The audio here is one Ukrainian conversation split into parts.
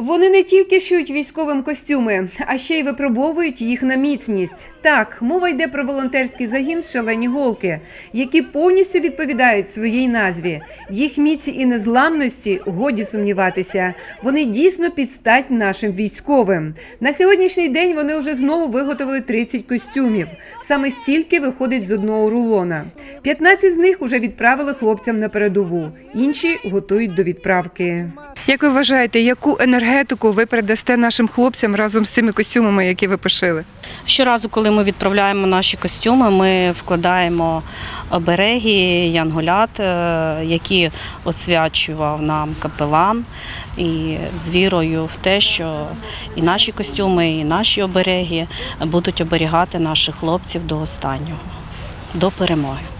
Вони не тільки шиють військовим костюми, а ще й випробовують їх на міцність. Так, мова йде про волонтерський загін «Шалені голки, які повністю відповідають своїй назві. Їх міці і незламності годі сумніватися. Вони дійсно підстать нашим військовим. На сьогоднішній день вони вже знову виготовили 30 костюмів. Саме стільки виходить з одного рулона. 15 з них уже відправили хлопцям на передову, інші готують до відправки. Як ви вважаєте, яку енергетику ви передасте нашим хлопцям разом з цими костюмами, які ви пошили? Щоразу, коли ми відправляємо наші костюми, ми вкладаємо обереги, янголят, е, які освячував нам капелан, і з вірою в те, що і наші костюми, і наші обереги будуть оберігати наших хлопців до останнього, до перемоги.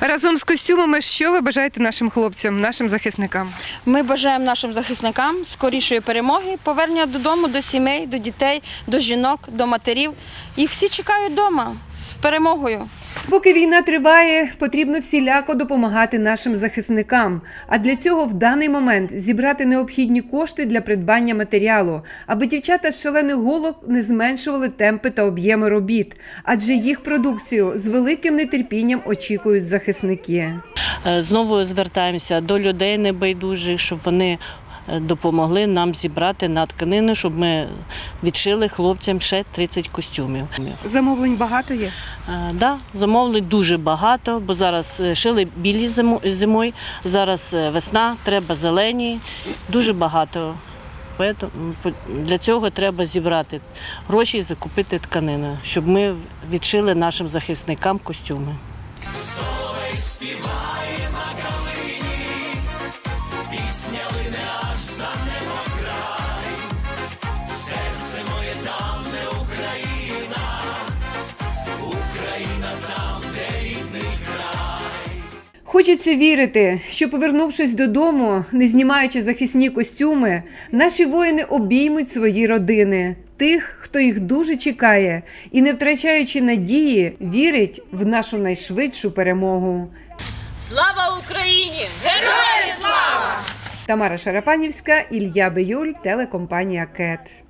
Разом з костюмами, що ви бажаєте нашим хлопцям, нашим захисникам? Ми бажаємо нашим захисникам скорішої перемоги, повернення додому, до сімей, до дітей, до жінок, до матерів. Їх всі чекають вдома з перемогою. Поки війна триває, потрібно всіляко допомагати нашим захисникам. А для цього в даний момент зібрати необхідні кошти для придбання матеріалу, аби дівчата з шалених голок не зменшували темпи та об'єми робіт, адже їх продукцію з великим нетерпінням очікують захисники. Е, Знову звертаємося до людей небайдужих, щоб вони допомогли нам зібрати на тканини, щоб ми відшили хлопцям ще 30 костюмів. Замовлень багато є. Е, Да, замовлень дуже багато, бо зараз е, шили білі зимо- зимою, зараз е, весна, треба зелені, дуже багато. Для цього треба зібрати гроші і закупити тканини, щоб ми відшили нашим захисникам костюми. Хочеться вірити, що повернувшись додому, не знімаючи захисні костюми, наші воїни обіймуть свої родини, тих, хто їх дуже чекає, і не втрачаючи надії, вірить в нашу найшвидшу перемогу. Слава Україні! Тамара Шарапанівська, Ілля Биюль, телекомпанія Кет.